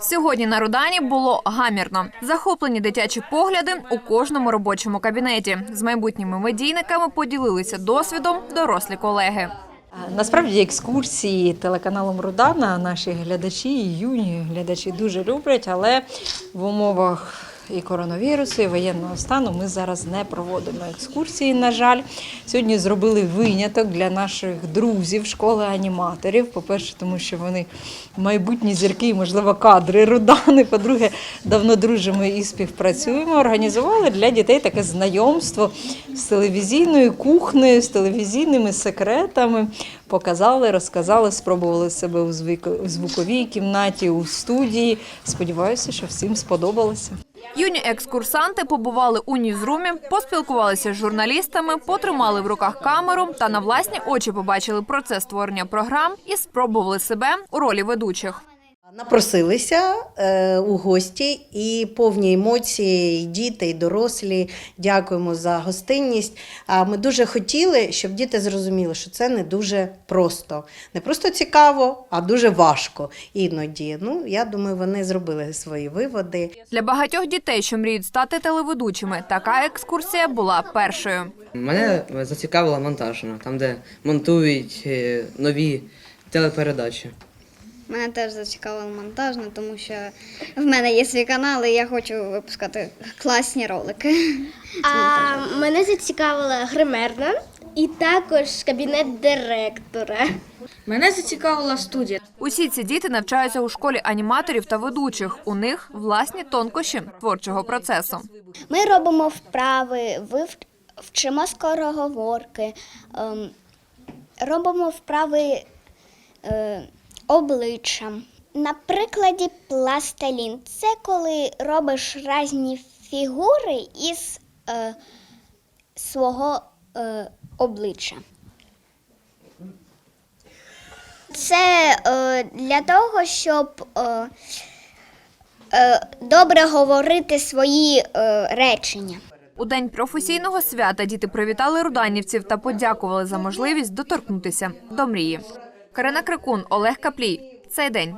Сьогодні на Рудані було гамірно. Захоплені дитячі погляди у кожному робочому кабінеті. З майбутніми медійниками поділилися досвідом дорослі колеги. Насправді екскурсії телеканалом Рудана наші глядачі, юні глядачі дуже люблять, але в умовах і коронавірусу, і воєнного стану ми зараз не проводимо екскурсії. На жаль, сьогодні зробили виняток для наших друзів школи аніматорів. По-перше, тому що вони майбутні зірки, можливо, кадри Рудани. По-друге, давно дружимо і співпрацюємо. Організували для дітей таке знайомство з телевізійною кухнею, з телевізійними секретами. Показали, розказали, спробували себе у звуковій кімнаті, у студії. Сподіваюся, що всім сподобалося. Юні екскурсанти побували у ньюзрумі, поспілкувалися з журналістами, потримали в руках камеру та на власні очі побачили процес створення програм і спробували себе у ролі ведучих. Напросилися е, у гості і повні емоції, і діти, і дорослі. Дякуємо за гостинність. А ми дуже хотіли, щоб діти зрозуміли, що це не дуже просто. Не просто цікаво, а дуже важко іноді. Ну, я думаю, вони зробили свої виводи. Для багатьох дітей, що мріють стати телеведучими, така екскурсія була першою. Мене зацікавила монтажна, там, де монтують е, нові телепередачі. Мене теж зацікавила монтажна, тому що в мене є свій канал, і я хочу випускати класні ролики. А мене зацікавила гримерна і також кабінет директора. Мене зацікавила студія. Усі ці діти навчаються у школі аніматорів та ведучих. У них власні тонкощі творчого процесу. Ми робимо вправи, вчимо скороговорки, ем, робимо вправи е, обличчям. На прикладі пластилін це коли робиш різні фігури із е, свого е, обличчя. Це е, для того, щоб е, е, добре говорити свої е, речення. У день професійного свята діти привітали руданівців та подякували за можливість доторкнутися до мрії. Карина Крикун, Олег Каплій. Цей день.